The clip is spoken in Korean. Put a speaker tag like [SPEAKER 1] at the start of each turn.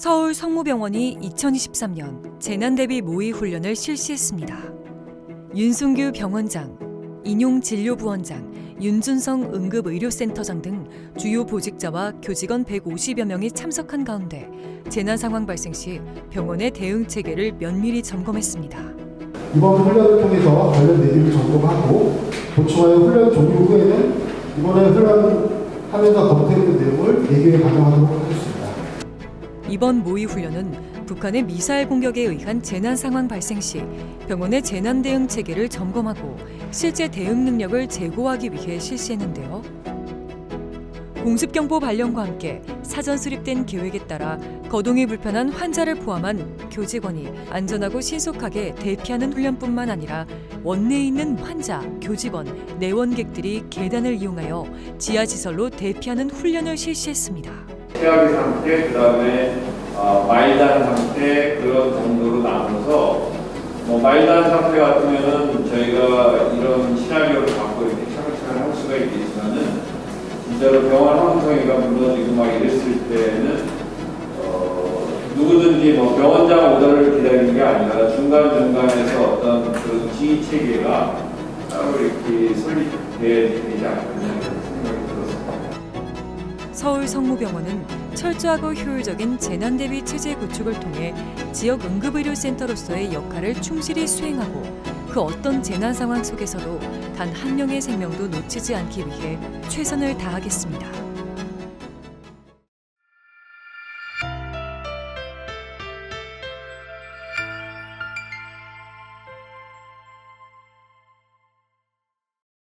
[SPEAKER 1] 서울 성모병원이 2023년 재난 대비 모의 훈련을 실시했습니다. 윤순규 병원장, 인용진료부원장, 윤준성 응급의료센터장 등 주요 보직자와 교직원 150여 명이 참석한 가운데 재난 상황 발생 시 병원의 대응 체계를 면밀히 점검했습니다.
[SPEAKER 2] 이번 훈련을 통해서 관련 내용을 점검하고 보충하여 훈련 종료 후에는 이번에 훈련하면서 검토했던 내용을 내교에 반영하도록 하겠습니다.
[SPEAKER 1] 이번 모의 훈련은 북한의 미사일 공격에 의한 재난 상황 발생 시 병원의 재난 대응 체계를 점검하고 실제 대응 능력을 제고하기 위해 실시했는데요. 공습 경보 발령과 함께 사전 수립된 계획에 따라 거동이 불편한 환자를 포함한 교직원이 안전하고 신속하게 대피하는 훈련뿐만 아니라 원내에 있는 환자, 교직원, 내원객들이 계단을 이용하여 지하 시설로 대피하는 훈련을 실시했습니다.
[SPEAKER 3] 최악의 상태, 그 다음에 어, 마일드한 상태 그런 정도로 나눠서 뭐 마일드한 상태 같으면은 저희가 이런 시나리오를 갖고 이렇게 차근차근 할 수가 있겠지만은 진짜로 병원 환경이가 무너지고 막 이랬을 때는 어, 누구든지 뭐 병원장 오더를 기다리는 게 아니라 중간 중간에서 어떤 그 지휘 체계가 따로 이렇게 설립돼야 되지 않겠냐
[SPEAKER 1] 서울 성모병원은 철저하고 효율적인 재난 대비 체제 구축을 통해 지역 응급의료센터로서의 역할을 충실히 수행하고 그 어떤 재난 상황 속에서도 단 한 명의 생명도 놓치지 않기 위해 최선을 다하겠습니다.